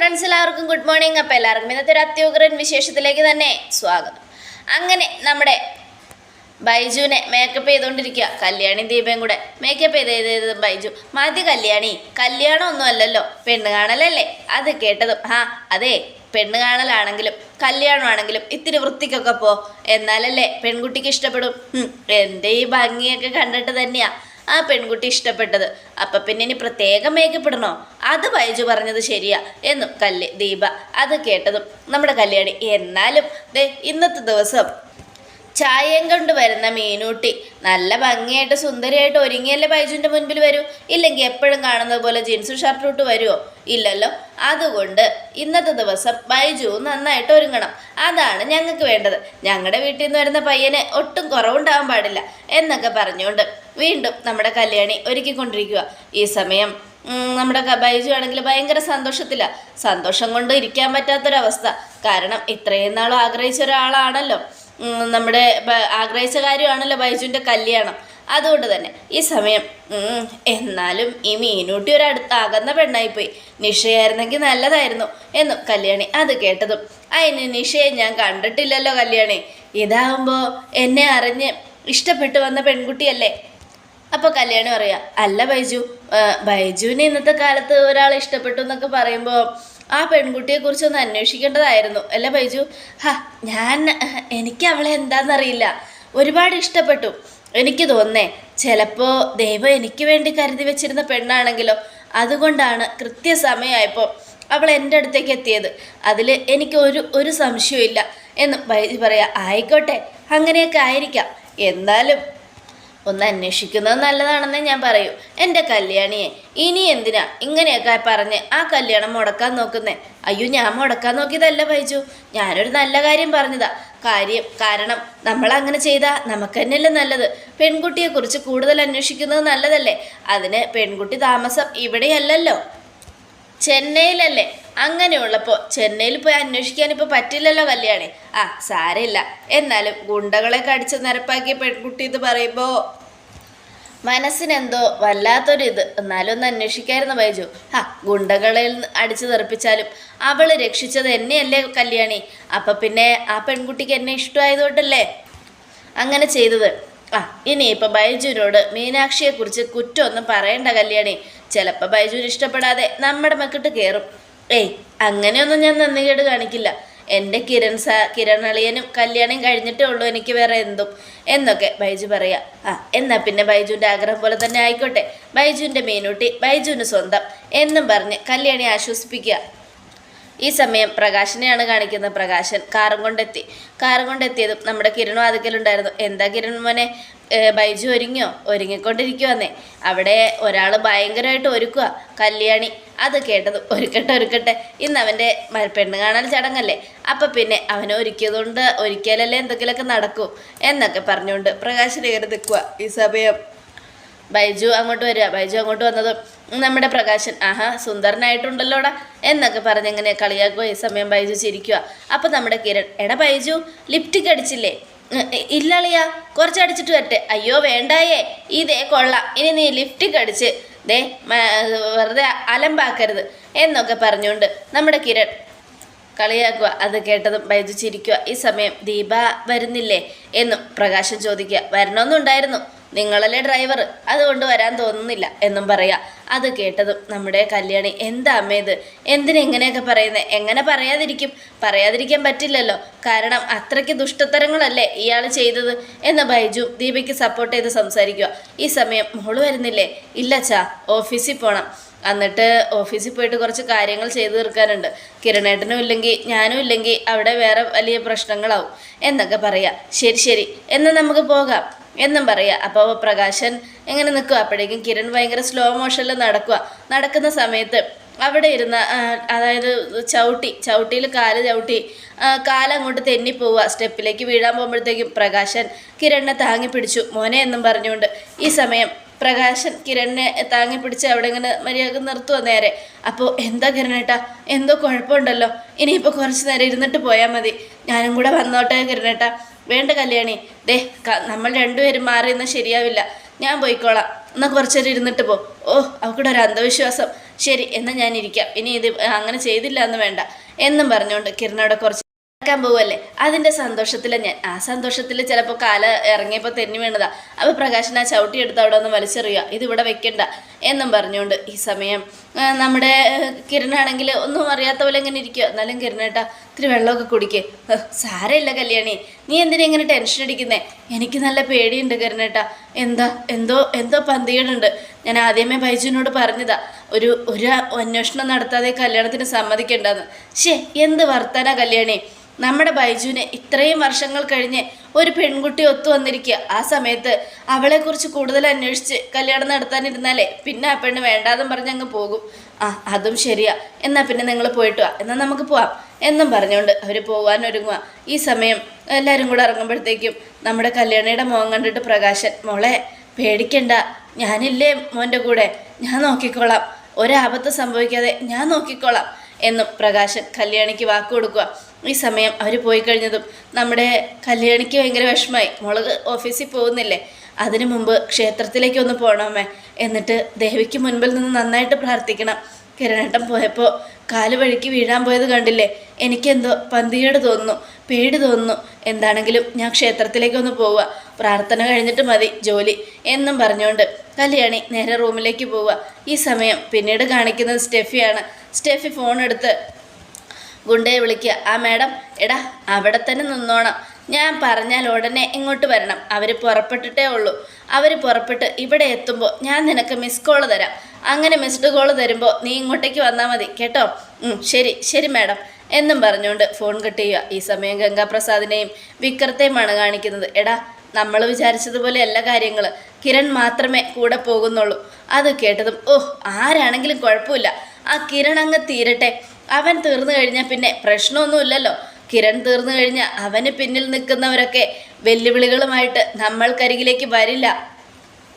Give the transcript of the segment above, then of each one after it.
Friends എല്ലാവർക്കും good morning അപ്പോൾ എല്ലാവർക്കും ഇന്നത്തെ ഒരു അത്യുഗ്രൻ വിശേഷത്തിലേക്ക് തന്നെ സ്വാഗതം. അങ്ങനെ നമ്മുടെ ബൈജുവിനെ മേക്കപ്പ് ചെയ്തുകൊണ്ടിരിക്കുക കല്യാണി ദീപയും കൂടെ മേക്കപ്പ് ചെയ്ത് ചെയ്ത് ചെയ്തതും ബൈജു മതി കല്യാണി കല്യാണമൊന്നും അല്ലല്ലോ പെണ്ണ് കാണലല്ലേ? അത് കേട്ടതും ആ അതെ പെണ്ണ് കാണലാണെങ്കിലും കല്യാണമാണെങ്കിലും ഇത്തിരി വൃത്തിക്കൊക്കെ പോ എന്നാലല്ലേ പെൺകുട്ടിക്ക് ഇഷ്ടപ്പെടും. എന്റെ ഈ ഭംഗിയൊക്കെ കണ്ടിട്ട് തന്നെയാ. ആ പെൺകുട്ടി ഇഷ്ടപ്പെട്ടത്. അപ്പൊ പിന്നെ ഇനി പ്രത്യേകം മേക്കപ്പ് ഇടണോ അത് ബൈജു പറഞ്ഞത് ശരിയാ എന്നും കല്ല് ദീപ അത് കേട്ടതും നമ്മുടെ കല്യാണി. എന്നാലും ദേ ഇന്നത്തെ ദിവസം ചായയും കൊണ്ട് വരുന്ന മീനൂട്ടി നല്ല ഭംഗിയായിട്ട് സുന്ദരിയായിട്ട് ഒരുങ്ങിയല്ലേ ബൈജുവിന്റെ മുൻപിൽ വരൂ? ഇല്ലെങ്കിൽ എപ്പോഴും കാണുന്നത് പോലെ ജീൻസും ഷർട്ടും ഇട്ട് വരുമോ ഇല്ലല്ലോ. അതുകൊണ്ട് ഇന്നത്തെ ദിവസം ബൈജു നന്നായിട്ട് ഒരുങ്ങണം. അതാണ് ഞങ്ങൾക്ക് വേണ്ടത്. ഞങ്ങളുടെ വീട്ടിൽ നിന്ന് വരുന്ന പയ്യന് ഒട്ടും കുറവുണ്ടാവാൻ പാടില്ല എന്നൊക്കെ പറഞ്ഞുകൊണ്ട് വീണ്ടും നമ്മുടെ കല്യാണി ഒരുക്കിക്കൊണ്ടിരിക്കുക. ഈ സമയം നമ്മുടെ ബൈജു ആണെങ്കിൽ ഭയങ്കര സന്തോഷത്തിലാണ് സന്തോഷം കൊണ്ട് ഇരിക്കാൻ പറ്റാത്തൊരവസ്ഥ. കാരണം ഇത്രയും നാളും ആഗ്രഹിച്ച ഒരാളാണല്ലോ. നമ്മുടെ ആഗ്രഹിച്ച കാര്യമാണല്ലോ ബൈജുവിന്റെ കല്യാണം. അതുകൊണ്ട് തന്നെ ഈ സമയം എന്നാലും ഈ മീനൂട്ടി ഒരു അടുത്ത് അകന്ന പെണ്ണായിപ്പോയി. നിഷയായിരുന്നെങ്കിൽ നല്ലതായിരുന്നു എന്നും കല്യാണി അത് കേട്ടതും. അതിന് നിഷയെ ഞാൻ കണ്ടിട്ടില്ലല്ലോ കല്യാണി. ഇതാവുമ്പോൾ എന്നെ അറിഞ്ഞ് ഇഷ്ടപ്പെട്ടു വന്ന പെൺകുട്ടിയല്ലേ? അപ്പോൾ കല്യാണി പറയാ അല്ല ബൈജു ബൈജുവിനെ ഇന്നത്തെ കാലത്ത് ഒരാളെ ഇഷ്ടപ്പെട്ടു എന്നൊക്കെ പറയുമ്പോൾ ആ പെൺകുട്ടിയെ കുറിച്ച് ഒന്ന് അന്വേഷിക്കേണ്ടതായിരുന്നു. അല്ല ബൈജു? ഹാ ഞാൻ എനിക്ക് അവളെ എന്താണെന്നറിയില്ല ഒരുപാട് ഇഷ്ടപ്പെട്ടു. എനിക്ക് തോന്നേ ചിലപ്പോൾ ദൈവം എനിക്ക് വേണ്ടി കരുതി വെച്ചിരുന്ന പെണ്ണാണെങ്കിലോ അതുകൊണ്ടാണ് കൃത്യസമയമായപ്പോൾ അവൾ എന്റെ അടുത്തേക്ക് എത്തിയത്. അതിൽ എനിക്ക് ഒരു ഒരു സംശയവും ഇല്ല എന്ന് ബൈജു പറയാ ആയിക്കോട്ടെ അങ്ങനെയൊക്കെ ആയിരിക്കാം. എന്നാലും ഒന്ന് അന്വേഷിക്കുന്നത് നല്ലതാണെന്നേ ഞാൻ പറയൂ. എന്റെ കല്യാണിയെ ഇനി എന്തിനാ ഇങ്ങനെയൊക്കെ പറഞ്ഞ് ആ കല്യാണം മുടക്കാൻ നോക്കുന്നേ? അയ്യോ ഞാൻ മുടക്കാൻ നോക്കിയതല്ല ബൈജു. ഞാനൊരു നല്ല കാര്യം പറഞ്ഞതാ. കാര്യം കാരണം നമ്മൾ അങ്ങനെ ചെയ്താൽ നമുക്ക് തന്നെയല്ലേ നല്ലത്? പെൺകുട്ടിയെക്കുറിച്ച് കൂടുതൽ അന്വേഷിക്കുന്നത് നല്ലതല്ലേ? അതിന് പെൺകുട്ടി താമസം ഇവിടെയല്ലല്ലോ. ചെന്നൈയിലല്ലേ? അങ്ങനെയുള്ളപ്പോൾ ചെന്നൈയിൽ പോയി അന്വേഷിക്കാൻ ഇപ്പോൾ പറ്റില്ലല്ലോ കല്യാണി. ആ സാരമില്ല. എന്നാലും ഗുണ്ടകളെ കടിച്ച് നിരപ്പാക്കിയ പെൺകുട്ടി എന്ന് പറയുമ്പോൾ മനസ്സിനെന്തോ വല്ലാത്തൊരിത്. എന്നാലും ഒന്ന് അന്വേഷിക്കായിരുന്നു ബൈജു. ആ ഗുണ്ടകളിൽ അടിച്ചു തെറിപ്പിച്ചാലും അവൾ രക്ഷിച്ചത് എന്നെയല്ലേ കല്യാണി? അപ്പം പിന്നെ ആ പെൺകുട്ടിക്ക് എന്നെ ഇഷ്ടമായതുകൊണ്ടല്ലേ? അങ്ങനെ ചെയ്തത്. ആ ഇനിയിപ്പോൾ ബൈജുവിനോട് കുറ്റം ഒന്നും പറയണ്ട കല്യാണി. ചിലപ്പോൾ ബൈജുവിന് ഇഷ്ടപ്പെടാതെ നമ്മുടെ മക്കിട്ട് കേറും. ഏയ് അങ്ങനെയൊന്നും ഞാൻ നന്ദികേട് കാണിക്കില്ല. എന്റെ കിരൺ സാ കിരണളിയനും കല്യാണം കഴിഞ്ഞിട്ടേ ഉള്ളൂ എനിക്ക് വേറെ എന്തും. എന്നൊക്കെ ബൈജു പറയാ. ആ എന്നാ പിന്നെ ബൈജുവിന്റെ ആഗ്രഹം പോലെ തന്നെ ആയിക്കോട്ടെ. ബൈജുവിന്റെ മീനൂട്ടി ബൈജുവിന് സ്വന്തം എന്നും പറഞ്ഞ് കല്യാണി ആശ്വസിപ്പിക്കുക. ഈ സമയം പ്രകാശനെയാണ് കാണിക്കുന്നത്. പ്രകാശൻ കാറും കൊണ്ടെത്തി. കാറും കൊണ്ടെത്തിയതും നമ്മുടെ കിരണ് വാതിക്കലുണ്ടായിരുന്നു എന്താ കിരൺ മോനെ? ബൈജു ഒരുങ്ങിയോ? ഒരുങ്ങിക്കൊണ്ടിരിക്കുവന്നേ. അവിടെ ഒരാൾ ഭയങ്കരമായിട്ട് ഒരുക്കുക കല്യാണി. അത് കേട്ടത് ഒരുക്കട്ടെ ഒരുക്കട്ടെ. ഇന്ന് അവന്റെ പെണ്ണ് കാണാൻ ചടങ്ങല്ലേ. അപ്പം പിന്നെ അവനെ ഒരുക്കിയതുകൊണ്ട് ഒരിക്കലല്ലേ എന്തെങ്കിലുമൊക്കെ നടക്കൂ എന്നൊക്കെ പറഞ്ഞുകൊണ്ട് പ്രകാശൻ കയറി നിൽക്കുക ഈ സമയം ബൈജു അങ്ങോട്ട് വരിക. ബൈജു അങ്ങോട്ട് വന്നതും നമ്മുടെ പ്രകാശൻ ആഹാ സുന്ദരനായിട്ടുണ്ടല്ലോടാ എന്നൊക്കെ പറഞ്ഞ് ഇങ്ങനെ കളിയാക്കുക ഈ സമയം ബൈജു ചിരിക്കുക അപ്പം നമ്മുടെ കിരൺ എടാ ബൈജു ലിപ്റ്റിക് അടിച്ചില്ലേ? ഇല്ലളിയ കുറച്ച് അടിച്ചിട്ട് വരട്ടെ. അയ്യോ വേണ്ടായേ ഇതേ കൊള്ളാം ഇനി നീ ലിഫ്റ്റിക് അടിച്ച് ദേ വെറുതെ അലമ്പാക്കരുത് എന്നൊക്കെ പറഞ്ഞുകൊണ്ട് നമ്മുടെ കിരൺ കളിയാക്കുക അത് കേട്ടതും ബൈജു ചിരിക്കുക ഈ സമയം ദീപ വരുന്നില്ലേ? എന്നും പ്രകാശം ചോദിക്കുക വരണമെന്നുണ്ടായിരുന്നു. നിങ്ങളല്ലേ ഡ്രൈവർ അതുകൊണ്ട് വരാൻ തോന്നുന്നില്ല എന്നും പറയാ. അത് കേട്ടതും നമ്മുടെ കല്യാണി എന്താ അമ്മ ഇത്? എന്തിനാ ഇങ്ങനെയൊക്കെ പറയുന്നത് എങ്ങനെ പറയാതിരിക്കും? പറയാതിരിക്കാൻ പറ്റില്ലല്ലോ. കാരണം അത്രയ്ക്ക് ദുഷ്ടത്തരങ്ങളല്ലേ ഇയാൾ ചെയ്തത്? എന്ന് ബൈജു ദീപയ്ക്ക് സപ്പോർട്ട് ചെയ്ത് സംസാരിക്കുക ഈ സമയം മോൾ വരുന്നില്ലേ? ഇല്ല ചാ ഓഫീസിൽ പോകണം എന്നിട്ട് ഓഫീസിൽ പോയിട്ട് കുറച്ച് കാര്യങ്ങൾ ചെയ്തു തീർക്കാനുണ്ട്. കിരണേട്ടനും ഇല്ലെങ്കിൽ ഞാനും ഇല്ലെങ്കിൽ അവിടെ വേറെ വലിയ പ്രശ്നങ്ങളാവും. എന്നൊക്കെ പറയാം. ശരി ശരി. എന്നാൽ നമുക്ക് പോകാം. എന്നും പറയുക അപ്പോൾ പ്രകാശൻ എങ്ങനെ നിൽക്കുക അപ്പോഴേക്കും കിരൺ ഭയങ്കര സ്ലോ മോഷനിൽ നടക്കുക നടക്കുന്ന സമയത്ത് അവിടെ ഇരുന്ന അതായത് ചവിട്ടി ചവിട്ടിയിൽ കാൽ ചവിട്ടി കാലങ്ങോട്ട് തെന്നിപ്പോവുക സ്റ്റെപ്പിലേക്ക് വീഴാൻ പോകുമ്പോഴത്തേക്കും പ്രകാശൻ കിരണിനെ താങ്ങി പിടിച്ചു. മോനെ എന്നും പറഞ്ഞുകൊണ്ട് ഈ സമയം പ്രകാശൻ കിരണിനെ താങ്ങി പിടിച്ച് അവിടെ ഇങ്ങനെ മര്യാദ നിർത്തുക നേരെ. അപ്പോൾ എന്താ കിരണേട്ടാ എന്തോ കുഴപ്പമുണ്ടല്ലോ. ഇനിയിപ്പോൾ കുറച്ച് നേരം ഇരുന്നിട്ട് പോയാൽ മതി. ഞാനും കൂടെ വന്നോട്ടെ കിരണേട്ടാ വേണ്ട കല്യാണി. ക- നമ്മൾ രണ്ടുപേരും മാറി എന്നാൽ ശരിയാവില്ല. ഞാൻ പോയിക്കോളാം. എന്നാൽ കുറച്ചേരം ഇരുന്നിട്ട് പോ. ഓ അവൾക്കൂടെ ഒരു അന്ധവിശ്വാസം. ശരി എന്നാൽ ഞാൻ ഇരിക്കാം. ഇനി ഇത് അങ്ങനെ ചെയ്തില്ല എന്ന് വേണ്ട. എന്നും പറഞ്ഞുകൊണ്ട് കിരണോടെ കുറച്ച് നടക്കാൻ പോവല്ലേ അതിന്റെ സന്തോഷത്തില ഞാൻ. ആ സന്തോഷത്തിൽ ചിലപ്പോൾ കാല ഇറങ്ങിയപ്പോൾ തെന്നി വീണതാ. അപ്പോൾ പ്രകാശൻ ആ ചവിട്ടി എടുത്ത് അവിടെ ഒന്ന് വലിച്ചെറിയുക. ഇത് ഇവിടെ വെക്കണ്ട. എന്നും പറഞ്ഞുകൊണ്ട് ഈ സമയം നമ്മുടെ കിരണാണെങ്കിൽ ഒന്നും അറിയാത്ത പോലെ ഇങ്ങനെ ഇരിക്കുക എന്നാലും കിരണേട്ടാ ഇത്തിരി വെള്ളമൊക്കെ കുടിക്കേ. സാരമില്ല കല്യാണി. നീ എന്തിനാ ഇങ്ങനെ ടെൻഷൻ അടിക്കുന്നേ? എനിക്ക് നല്ല പേടിയുണ്ട് കിരണേട്ടാ എന്താ എന്തോ എന്തോ പന്തികേടുണ്ട്. ഞാൻ ആദ്യമേ ബൈജുവിനോട് പറഞ്ഞതാ. ഒരു ഒരു അന്വേഷണം നടത്താതെ കല്യാണത്തിന് സമ്മതിക്കേണ്ടെന്ന്. ശേ എന്ത് വർത്താന കല്യാണി? നമ്മുടെ ബൈജുവിനെ ഇത്രയും വർഷങ്ങൾ കഴിഞ്ഞ് ഒരു പെൺകുട്ടി ഒത്തു വന്നിരിക്കുക. ആ സമയത്ത് അവളെക്കുറിച്ച് കൂടുതൽ അന്വേഷിച്ച് കല്യാണം നടത്താനിരുന്നാലേ പിന്നെ ആ പെണ്ണ് വേണ്ടാന്നും പറഞ്ഞ് അങ്ങ് പോകും. ആ അതും ശരിയാ. എന്നാൽ പിന്നെ നിങ്ങൾ പോയിട്ട് വാ. എന്നാൽ നമുക്ക് പോവാം. എന്നും പറഞ്ഞുകൊണ്ട് അവർ പോകാൻ ഒരുങ്ങുക ഈ സമയം എല്ലാവരും കൂടെ ഇറങ്ങുമ്പോഴത്തേക്കും നമ്മുടെ കല്യാണിയുടെ മുഖം കണ്ടിട്ട് പ്രകാശൻ മോളെ പേടിക്കണ്ട. ഞാനില്ലേ മോന്റെ കൂടെ? ഞാൻ നോക്കിക്കോളാം. ഒരാപത്ത് സംഭവിക്കാതെ ഞാൻ നോക്കിക്കോളാം. എന്നും പ്രകാശൻ കല്യാണിക്ക് വാക്ക് കൊടുക്കുക ഈ സമയം അവർ പോയി കഴിഞ്ഞതും നമ്മുടെ കല്യാണിക്ക് ഭയങ്കര വിഷമമായി. മുളക് ഓഫീസിൽ പോകുന്നില്ലേ? അതിനു മുമ്പ് ക്ഷേത്രത്തിലേക്ക് ഒന്ന് പോകണമേ എന്നിട്ട് ദേവിക്ക് മുൻപിൽ നിന്ന് നന്നായിട്ട് പ്രാർത്ഥിക്കണം. കിരണേട്ടൻ പോയപ്പോൾ കാൽ വഴിക്ക് വീഴാൻ പോയത് കണ്ടില്ലേ? എനിക്കെന്തോ പന്തികേട് തോന്നുന്നു പേടി തോന്നുന്നു. എന്താണെങ്കിലും ഞാൻ ക്ഷേത്രത്തിലേക്ക് ഒന്ന് പോവുക. പ്രാർത്ഥന കഴിഞ്ഞിട്ട് മതി ജോലി എന്നും പറഞ്ഞുകൊണ്ട് കല്യാണി നേരെ റൂമിലേക്ക് പോവുക. ഈ സമയം പിന്നീട് കാണിക്കുന്നത് സ്റ്റെഫിയാണ്. സ്റ്റെഫി ഫോൺ എടുത്ത് ഗുണ്ടയെ വിളിക്കുക. ആ മാഡം എടാ അവിടെ തന്നെ നിന്നോണം. ഞാൻ പറഞ്ഞാൽ ഉടനെ ഇങ്ങോട്ട് വരണം. അവർ പുറപ്പെട്ടിട്ടേ ഉള്ളൂ. അവർ പുറപ്പെട്ട് ഇവിടെ എത്തുമ്പോൾ ഞാൻ നിനക്ക് മിസ് കോൾ തരാം. അങ്ങനെ മിസ്ഡ് കോൾ തരുമ്പോൾ നീ ഇങ്ങോട്ടേക്ക് വന്നാൽ മതി കേട്ടോ? ശരി ശരി മാഡം എന്നും പറഞ്ഞുകൊണ്ട് ഫോൺ കട്ട് ചെയ്യുക. ഈ സമയം ഗംഗാപ്രസാദിനെയും വിക്രത്തെയുമാണ് കാണിക്കുന്നത്. എടാ നമ്മൾ വിചാരിച്ചതുപോലെ എല്ലാ കാര്യങ്ങൾ. കിരൺ മാത്രമേ കൂടെ പോകുന്നുള്ളൂ. അത് കേട്ടതും ഓഹ് ആരാണെങ്കിലും കുഴപ്പമില്ല. ആ കിരൺ അങ്ങ് തീരട്ടെ. അവൻ തീർന്നു കഴിഞ്ഞാൽ പിന്നെ പ്രശ്നമൊന്നുമില്ലല്ലോ. കിരൺ തീർന്നു കഴിഞ്ഞാൽ അവന് പിന്നിൽ നിൽക്കുന്നവരൊക്കെ വെല്ലുവിളികളുമായിട്ട് നമ്മൾക്കരികിലേക്ക് വരില്ല.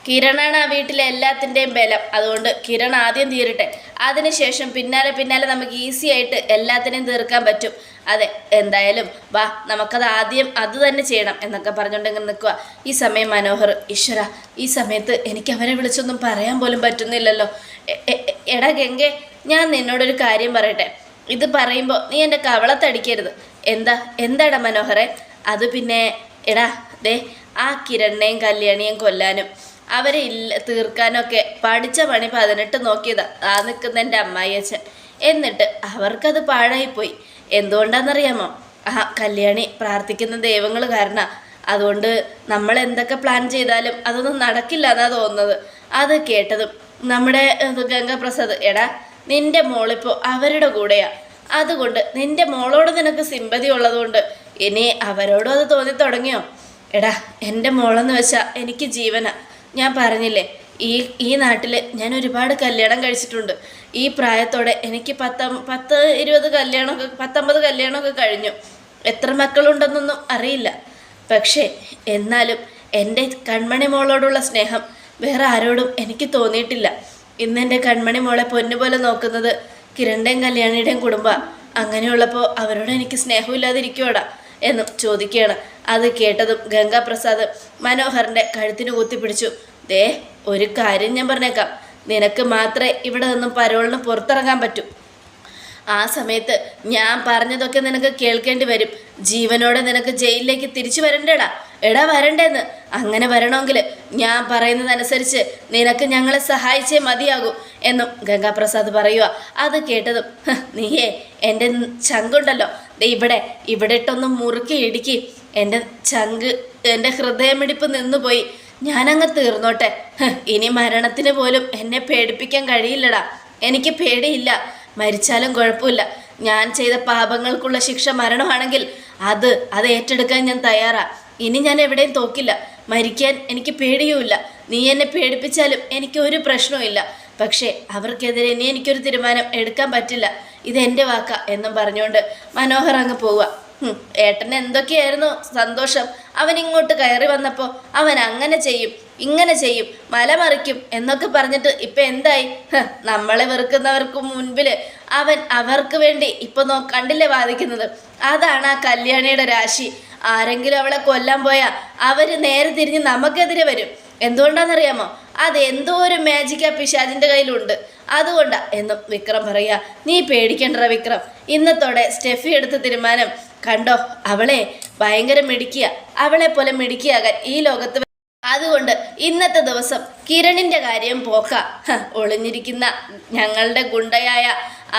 കിരണാണ് ആ വീട്ടിലെ എല്ലാത്തിന്റെയും ബലം. അതുകൊണ്ട് കിരൺ ആദ്യം തീരട്ടെ. അതിനുശേഷം പിന്നാലെ പിന്നാലെ നമുക്ക് ഈസി ആയിട്ട് എല്ലാത്തിനെയും തീർക്കാൻ പറ്റും. അതെ എന്തായാലും വാ നമുക്കത് ആദ്യം അത് തന്നെ ചെയ്യണം എന്നൊക്കെ പറഞ്ഞുകൊണ്ടെങ്കിൽ നിൽക്കുക ഈ സമയം മനോഹർ ഈശ്വര ഈ സമയത്ത് എനിക്ക് അവനെ വിളിച്ചൊന്നും പറയാൻ പോലും പറ്റുന്നില്ലല്ലോ. എടാ ഗംഗെ ഞാൻ നിന്നോടൊരു കാര്യം പറയട്ടെ. ഇത് പറയുമ്പോൾ നീ എന്റെ കവളത്തടിക്കരുത്. എന്താ? എന്താടാ മനോഹരെ അത് പിന്നെ എടാ ദേ ആ കിരണ്ണയും കല്യാണിയും കൊല്ലാനും അവരെ ഇല്ല തീർക്കാനൊക്കെ പഠിച്ച പണി പതിനെട്ട് നോക്കിയതാ. ആ നിൽക്കുന്ന എന്റെ അമ്മായിയച്ഛൻ എന്നിട്ട് അവർക്കത് പാഴായിപ്പോയി. എന്തുകൊണ്ടാണെന്നറിയാമോ ആ കല്യാണി പ്രാർത്ഥിക്കുന്ന ദൈവങ്ങൾ കാരണം. അതുകൊണ്ട് നമ്മൾ എന്തൊക്കെ പ്ലാൻ ചെയ്താലും അതൊന്നും നടക്കില്ല എന്നാ തോന്നുന്നത്. അത് കേട്ടതും നമ്മുടെ ഗംഗാപ്രസാദ് എടാ നിന്റെ മോളിപ്പോൾ അവരുടെ കൂടെയാ. അതുകൊണ്ട് നിന്റെ മോളോട് നിനക്ക് സിമ്പതി ഉള്ളതുകൊണ്ട് ഇനി അവരോടും അത് തോന്നി തുടങ്ങിയോ? എടാ എന്റെ മോളെന്ന് വെച്ചാൽ എനിക്ക് ജീവന. ഞാൻ പറഞ്ഞില്ലേ ഈ ഈ നാട്ടിൽ ഞാൻ ഒരുപാട് കല്യാണം കഴിച്ചിട്ടുണ്ട്. ഈ പ്രായത്തോടെ എനിക്ക് പത്ത പത്ത് ഇരുപത് കല്യാണമൊക്കെ പത്തൊമ്പത് കല്യാണമൊക്കെ കഴിഞ്ഞു. എത്ര മക്കളുണ്ടെന്നൊന്നും അറിയില്ല. പക്ഷേ എന്നാലും എന്റെ കൺമണി മോളോടുള്ള സ്നേഹം വേറെ ആരോടും എനിക്ക് തോന്നിയിട്ടില്ല. ഇന്ന് എന്റെ കൺമണി മോളെ പൊന്നുപോലെ നോക്കുന്നത് കിരണിന്റെയും കല്യാണിയുടെയും കുടുംബം. അങ്ങനെയുള്ളപ്പോൾ അവരോട് എനിക്ക് സ്നേഹമില്ലാതിരിക്കുവാടാ എന്നും ചോദിക്കുകയാണ്. അത് കേട്ടതും ഗംഗാപ്രസാദ് മനോഹറിന്റെ കഴുത്തിന് കുത്തിപ്പിടിച്ചു ദേ ഒരു കാര്യം ഞാൻ പറഞ്ഞേക്കാം. നിനക്ക് മാത്രമേ ഇവിടെ നിന്നും പരോളിന് പുറത്തിറങ്ങാൻ പറ്റൂ. ആ സമയത്ത് ഞാൻ പറഞ്ഞതൊക്കെ നിനക്ക് കേൾക്കേണ്ടി വരും. ജീവനോടെ നിനക്ക് ജയിലിലേക്ക് തിരിച്ചു വരണ്ടേടാ. എടാ വരണ്ടേന്ന്. അങ്ങനെ വരണമെങ്കിൽ ഞാൻ പറയുന്നതനുസരിച്ച് നിനക്ക് ഞങ്ങളെ സഹായിച്ചേ മതിയാകൂ എന്നും ഗംഗാപ്രസാദ് പറയുക അത് കേട്ടതും "ഹ്, നീയേ എന്റെ ചങ്കുണ്ടല്ലോ. ഇവിടെ ഇവിടെ ഇട്ടൊന്ന് മുറുക്കി ഇടുക്കി. എന്റെ ചങ്ക് എന്റെ ഹൃദയമിടിപ്പ് നിന്നുപോയി. ഞാനങ്ങ് തീർന്നോട്ടെ. ഇനി മരണത്തിന് പോലും എന്നെ പേടിപ്പിക്കാൻ കഴിയില്ലടാ. എനിക്ക് പേടിയില്ല. മരിച്ചാലും കുഴപ്പമില്ല. ഞാൻ ചെയ്ത പാപങ്ങൾക്കുള്ള ശിക്ഷ മരണമാണെങ്കിൽ അത് അത് ഏറ്റെടുക്കാൻ ഞാൻ തയ്യാറാ. ഇനി ഞാൻ എവിടെയും തോക്കില്ല. മരിക്കാൻ എനിക്ക് പേടിയുമില്ല. നീ എന്നെ പേടിപ്പിച്ചാലും എനിക്ക് ഒരു പ്രശ്നവുമില്ല പക്ഷേ അവർക്കെതിരെ ഇനി എനിക്കൊരു തീരുമാനം എടുക്കാൻ പറ്റില്ല. ഇത് എന്റെ വാക്ക എന്നും പറഞ്ഞുകൊണ്ട് മനോഹർ അങ്ങ് പോവുക. ഏട്ടന് എന്തൊക്കെയായിരുന്നു സന്തോഷം? അവൻ ഇങ്ങോട്ട് കയറി വന്നപ്പോൾ അവൻ അങ്ങനെ ചെയ്യും ഇങ്ങനെ ചെയ്യും മലമറിക്കും എന്നൊക്കെ പറഞ്ഞിട്ട് ഇപ്പൊ എന്തായി? നമ്മളെ വെറുക്കുന്നവർക്ക് മുൻപിൽ അവൻ അവർക്ക് വേണ്ടി ഇപ്പൊ നോ കണ്ടില്ലേ വാദിക്കുന്നത്? അതാണ് ആ കല്യാണിയുടെ രാശി. ആരെങ്കിലും അവളെ കൊല്ലാൻ പോയാൽ അവർ നേരെ തിരിഞ്ഞ് നമുക്കെതിരെ വരും. എന്തുകൊണ്ടാണെന്നറിയാമോ? അത് എന്തോ ഒരു മാജിക് ആ പിശാജിന്റെ കയ്യിലുണ്ട്. അതുകൊണ്ടാ എന്നും വിക്രം പറയാ നീ പേടിക്കണ്ട വിക്രം ഇന്നത്തോടെ സ്റ്റെഫി എടുത്ത തീരുമാനം കണ്ടോ? അവളെ ഭയങ്കര മിടുക്കിയ. അവളെ പോലെ മിടുക്കിയാകാൻ ഈ ലോകത്ത് അതുകൊണ്ട് ഇന്നത്തെ ദിവസം കിരണിന്റെ കാര്യം പോക്ക. ഒളിഞ്ഞിരിക്കുന്ന ഞങ്ങളുടെ ഗുണ്ടയായ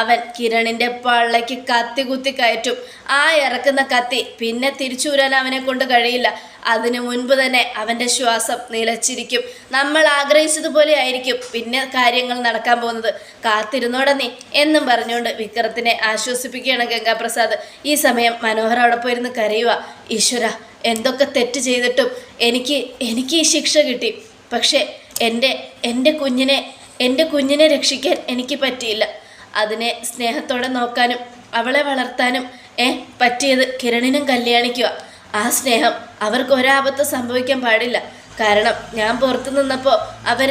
അവൻ കിരണിന്റെ പള്ളയ്ക്ക് കത്തി കുത്തി കയറ്റും. ആ ഇറക്കുന്ന കത്തി പിന്നെ തിരിച്ചുവരാൻ അവനെ കൊണ്ട് കഴിയില്ല. അതിനു മുൻപ് തന്നെ അവന്റെ ശ്വാസം നിലച്ചിരിക്കും. നമ്മൾ ആഗ്രഹിച്ചതുപോലെ ആയിരിക്കും പിന്നെ കാര്യങ്ങൾ നടക്കാൻ പോകുന്നത്. കാത്തിരുന്നോടെ നീ എന്നും പറഞ്ഞുകൊണ്ട് വിക്രത്തിനെ ആശ്വസിപ്പിക്കുകയാണ് ഗംഗാപ്രസാദ്. ഈ സമയം മനോഹർ അവിടെ പോയിരുന്ന് കരയുക. ഈശ്വര എന്തൊക്കെ തെറ്റ് ചെയ്തിട്ടും എനിക്ക് എനിക്ക് ഈ ശിക്ഷ കിട്ടി. പക്ഷേ എന്റെ എന്റെ കുഞ്ഞിനെ എന്റെ കുഞ്ഞിനെ രക്ഷിക്കാൻ എനിക്ക് പറ്റിയില്ല. അതിനെ സ്നേഹത്തോടെ നോക്കാനും അവളെ വളർത്താനും ഏ പറ്റിയത് കിരണിനും കല്യാണിക്കുക ആ സ്നേഹം അവർക്ക് ഒരാപത്ത് സംഭവിക്കാൻ പാടില്ല. കാരണം ഞാൻ പുറത്തു നിന്നപ്പോൾ അവർ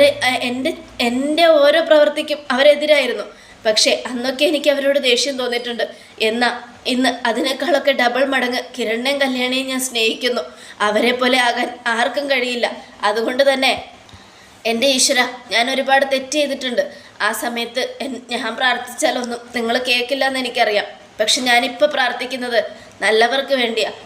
എന്റെ എന്റെ ഓരോ പ്രവൃത്തിക്കും അവരെതിരായിരുന്നു. പക്ഷേ അന്നൊക്കെ എനിക്ക് അവരോട് ദേഷ്യം തോന്നിയിട്ടുണ്ട്. എന്നാൽ ഇന്ന് അതിനേക്കാളൊക്കെ ഡബിൾ മടങ്ങ് കിരണിനെയും കല്യാണിയും ഞാൻ സ്നേഹിക്കുന്നു. അവരെ പോലെ ആകാൻ ആർക്കും കഴിയില്ല. അതുകൊണ്ട് തന്നെ എന്റെ ഈശ്വര ഞാൻ ഒരുപാട് തെറ്റ് ചെയ്തിട്ടുണ്ട്. ആ സമയത്ത് ഞാൻ പ്രാർത്ഥിച്ചാലൊന്നും നിങ്ങൾ കേൾക്കില്ല എന്ന് എനിക്കറിയാം. പക്ഷെ ഞാനിപ്പോൾ പ്രാർത്ഥിക്കുന്നത് നല്ലവർക്ക് വേണ്ടിയാണ്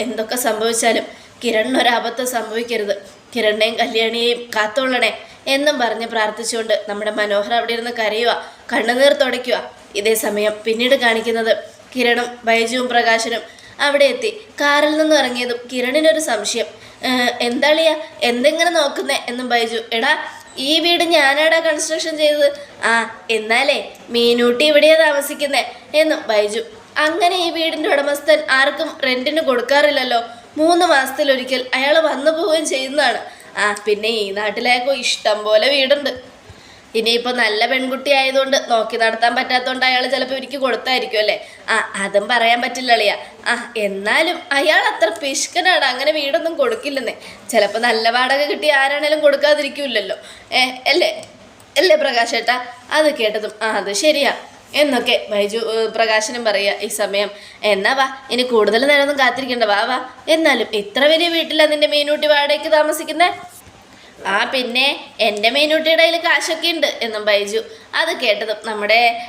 എന്തൊക്കെ സംഭവിച്ചാലും കിരണിനൊരാപത്ത് സംഭവിക്കരുത്. കിരണിനെയും കല്യാണിയെയും കാത്തോളണേ എന്നും പറഞ്ഞ് പ്രാർത്ഥിച്ചുകൊണ്ട് നമ്മുടെ മനോഹർ അവിടെ ഇരുന്ന് കരയുക കണ്ണുനീർ തുടയ്ക്കുക ഇതേ സമയം പിന്നീട് കാണിക്കുന്നത് കിരണും ബൈജുവും പ്രകാശനും അവിടെ എത്തി. കാറിൽ നിന്ന് ഇറങ്ങിയതും കിരണിനൊരു സംശയം. "ഏഹ്, എന്താളിയാ? എന്തെങ്ങനെ നോക്കുന്നേ? എന്നും ബൈജു എടാ ഈ വീട് ഞാനാടാ കൺസ്ട്രക്ഷൻ ചെയ്തത്. ആ എന്നാലേ മീനൂട്ടി ഇവിടെയാ താമസിക്കുന്നേ എന്ന് ബൈജു. അങ്ങനെ ഈ വീടിന്റെ ഉടമസ്ഥൻ ആർക്കും റെന്റിന് കൊടുക്കാറില്ലല്ലോ. മൂന്ന് മാസത്തിലൊരിക്കൽ അയാൾ വന്നു പോവുകയും ചെയ്യുന്നതാണ്. ആ പിന്നെ ഈ നാട്ടിലേക്കോ ഇഷ്ടം പോലെ വീടുണ്ട്. ഇനിയിപ്പോൾ നല്ല പെൺകുട്ടി ആയതുകൊണ്ട് നോക്കി നടത്താൻ പറ്റാത്തതുകൊണ്ട് അയാൾ ചിലപ്പോൾ എനിക്ക് കൊടുത്തായിരിക്കും അല്ലേ? ആ അതും പറയാൻ പറ്റില്ല അളിയ. ആ എന്നാലും അയാൾ അത്ര പിഷ്കനാണ് അങ്ങനെ വീടൊന്നും കൊടുക്കില്ലെന്നേ. ചിലപ്പോൾ നല്ല വാടക കിട്ടി ആരാണേലും കൊടുക്കാതിരിക്കില്ലല്ലോ. ഏ അല്ലേ? അല്ലേ പ്രകാശ് ഏട്ടാ? അത് കേട്ടതും. ആ അത് ശരിയാ. എന്നൊക്കെ ബൈജു പ്രകാശനും പറയുക ഈ സമയം. എന്നാ വാ ഇനി കൂടുതൽ നേരമൊന്നും കാത്തിരിക്കണ്ട. വാ വാ. എന്നാലും ഇത്ര വലിയ വീട്ടിലാണ് നിന്റെ മീനൂട്ടി വാടകയ്ക്ക് താമസിക്കുന്നേ? ആ പിന്നെ എന്റെ മീനൂട്ടിയുടെ കയ്യിൽ കാശൊക്കെ ഉണ്ട് എന്നും ബൈജു. അത് കേട്ടതും നമ്മുടെ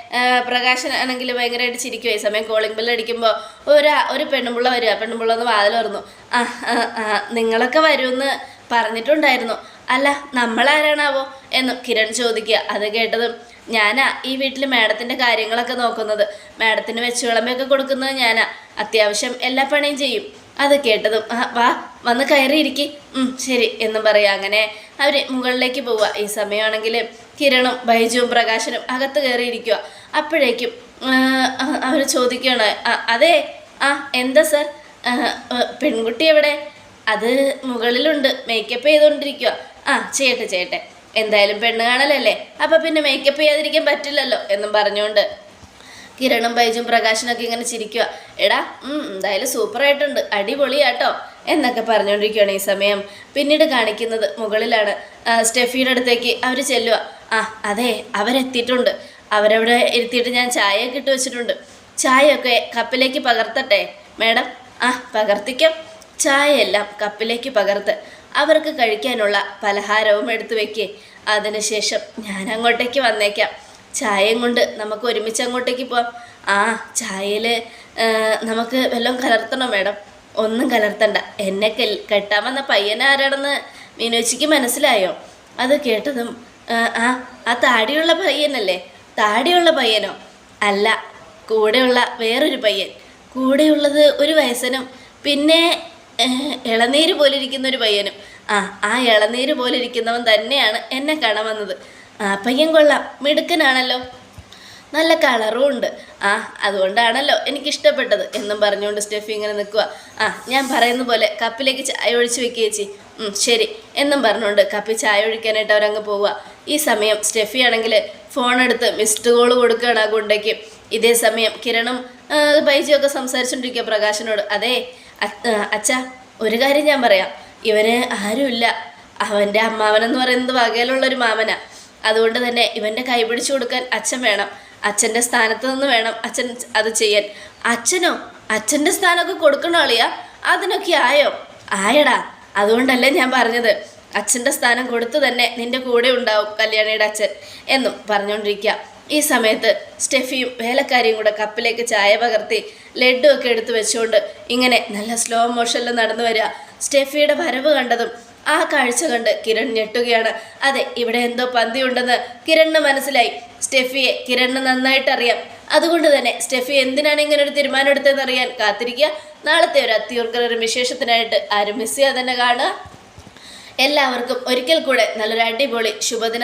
പ്രകാശൻ ആണെങ്കിൽ ഭയങ്കരമായിട്ട് ചിരിക്കും ഈ സമയം കോളിംഗ് ബെല്ല് അടിക്കുമ്പോൾ ഒരു ഒരു പെണ്ണുമ്പിള്ള വരിക പെണ്ണുമ്പിള്ള ഒന്ന് വാതിൽ ആ, ആ, നിങ്ങളൊക്കെ വരുമെന്ന് പറഞ്ഞിട്ടുണ്ടായിരുന്നു. അല്ല നമ്മളാരാണാവോ എന്ന് കിരൺ ചോദിക്കുക. അത് കേട്ടതും ഞാനാ ഈ വീട്ടിൽ മാഡത്തിന്റെ കാര്യങ്ങളൊക്കെ നോക്കുന്നത്. മാഡത്തിന് വെച്ചുവിളമ്പയൊക്കെ കൊടുക്കുന്നത് ഞാനാ. അത്യാവശ്യം എല്ലാ പണിയും ചെയ്യും. അത് കേട്ടതും വാ വന്ന് കയറിയിരിക്കി. ശരി എന്നും പറയാം. അങ്ങനെ അവർ മുകളിലേക്ക് പോവുക ഈ സമയമാണെങ്കിൽ കിരണും ബൈജുവും പ്രകാശനും അകത്ത് കയറിയിരിക്കുക അപ്പോഴേക്കും അവർ ചോദിക്കുകയാണ് "ആ, അതെ ആ എന്താ സർ? പെൺകുട്ടി എവിടെ? അത് മുകളിലുണ്ട്. മേക്കപ്പ് ചെയ്തുകൊണ്ടിരിക്കുക ആ ചെയ്യട്ടെ ചെയ്യട്ടെ. എന്തായാലും പെണ്ണ് കാണലല്ലേ. അപ്പം പിന്നെ മേക്കപ്പ് ചെയ്യാതിരിക്കാൻ പറ്റില്ലല്ലോ എന്നും പറഞ്ഞുകൊണ്ട് കിരണും ബൈജും പ്രകാശനൊക്കെ ഇങ്ങനെ ചിരിക്കുക എടാ എന്തായാലും സൂപ്പറായിട്ടുണ്ട്. അടിപൊളിയാട്ടോ. എന്നൊക്കെ പറഞ്ഞുകൊണ്ടിരിക്കുകയാണ് ഈ സമയം. പിന്നീട് കാണിക്കുന്നത് മുകളിലാണ്. സ്റ്റെഫിയുടെ അടുത്തേക്ക് അവർ ചെല്ലുക ആ അതെ അവരെത്തിയിട്ടുണ്ട്. അവരവിടെ ഇരുത്തിയിട്ട് ഞാൻ ചായയൊക്കെ ഇട്ട് വെച്ചിട്ടുണ്ട്. ചായയൊക്കെ കപ്പിലേക്ക് പകർത്തട്ടെ. മേഡം ആ പകർത്തിക്കാം. ചായയെല്ലാം കപ്പിലേക്ക് പകർത്ത്. അവർക്ക് കഴിക്കാനുള്ള പലഹാരവും എടുത്തു വെക്കേ. അതിനുശേഷം ഞാൻ അങ്ങോട്ടേക്ക് വന്നേക്കാം. ചായയും കൊണ്ട് നമുക്ക് ഒരുമിച്ച് അങ്ങോട്ടേക്ക് പോവാം. ആ ചായയിൽ നമുക്ക് വല്ലതും കലർത്തണോ മേഡം? ഒന്നും കലർത്തണ്ട. എന്നെ കെൽ- കെട്ടാൻ വന്ന പയ്യൻ ആരാണെന്ന് മീനുച്ചിക്ക് മനസ്സിലായോ? അത് കേട്ടതും ആ ആ താടിയുള്ള പയ്യനല്ലേ? താടിയുള്ള പയ്യനോ? അല്ല കൂടെയുള്ള വേറൊരു പയ്യൻ. കൂടെയുള്ളത് ഒരു വയസ്സനും പിന്നെ ഇളനീര് പോലിരിക്കുന്ന ഒരു പയ്യനും. ആ ആ ഇളനീര് പോലിരിക്കുന്നവൻ തന്നെയാണ് എന്നെ കാണാൻ വന്നത്. ആ പയ്യൻ കൊള്ളാം. മിടുക്കനാണല്ലോ. നല്ല കളറും ഉണ്ട്. ആ അതുകൊണ്ടാണല്ലോ എനിക്കിഷ്ടപ്പെട്ടത് എന്നും പറഞ്ഞുകൊണ്ട് സ്റ്റെഫി ഇങ്ങനെ നിൽക്കുക ആ ഞാൻ പറയുന്ന പോലെ കപ്പിലേക്ക് ചായ ഒഴിച്ച് വെക്കുക ചേച്ചി. ശരി. എന്നും പറഞ്ഞുകൊണ്ട് കപ്പി ചായ ഒഴിക്കാനായിട്ട് അവരങ്ങ് പോവുക. ഈ സമയം സ്റ്റെഫി ആണെങ്കിൽ ഫോൺ എടുത്ത് മിസ്ഡ് കോൾ കൊടുക്കുകയാണ് ആ ഗുണ്ടയ്ക്ക്. ഇതേ സമയം കിരണും ബൈജിയൊക്കെ ബൈജിയും സംസാരിച്ചുകൊണ്ടിരിക്കുക പ്രകാശനോട്. അതെ അച്ഛ ഒരു കാര്യം ഞാൻ പറയാം. ഇവന് ആരുമില്ല. അവന്റെ അമ്മാവനെന്ന് പറയുന്നത് വകയിലുള്ളൊരു മാമനാ. അതുകൊണ്ട് തന്നെ ഇവന്റെ കൈ പിടിച്ചു കൊടുക്കാൻ അച്ഛൻ വേണം. അച്ഛന്റെ സ്ഥാനത്ത് നിന്ന് വേണം അച്ഛൻ അത് ചെയ്യാൻ. അച്ഛനോ? അച്ഛന്റെ സ്ഥാനമൊക്കെ കൊടുക്കണോ അളിയാ? അതിനൊക്കെ ആയോ? ആയടാ അതുകൊണ്ടല്ലേ ഞാൻ പറഞ്ഞത്. അച്ഛന്റെ സ്ഥാനം കൊടുത്തു തന്നെ നിന്റെ കൂടെ ഉണ്ടാവും കല്യാണിയുടെ അച്ഛൻ എന്നും പറഞ്ഞുകൊണ്ടിരിക്കുക ഈ സമയത്ത് സ്റ്റെഫിയും വേലക്കാരിയും കൂടെ കപ്പിലേക്ക് ചായ പകർത്തി ലഡ്ഡുമൊക്കെ എടുത്തു വെച്ചുകൊണ്ട് ഇങ്ങനെ നല്ല സ്ലോ മോഷനിൽ നടന്നു വരിക. സ്റ്റെഫിയുടെ വരവ് കണ്ടതും ആ കാഴ്ച കണ്ട് കിരൺ ഞെട്ടുകയാണ്. അതെ ഇവിടെ എന്തോ പന്തി ഉണ്ടെന്ന് കിരണിന് മനസ്സിലായി. സ്റ്റെഫിയെ കിരണിന് നന്നായിട്ട് അറിയാം അതുകൊണ്ട് തന്നെ സ്റ്റെഫി എന്തിനാണ് ഇങ്ങനെ ഒരു തീരുമാനം എടുത്തതെന്ന് അറിയാൻ കാത്തിരിക്കുക. നാളത്തെ ഒരു അത്യുർക്കര വിശേഷത്തിനായിട്ട് ആരും മിസ് ചെയ്യാതെ തന്നെ കാണുക. എല്ലാവർക്കും ഒരിക്കൽ കൂടെ നല്ലൊരു അടിപൊളി ശുഭദിന.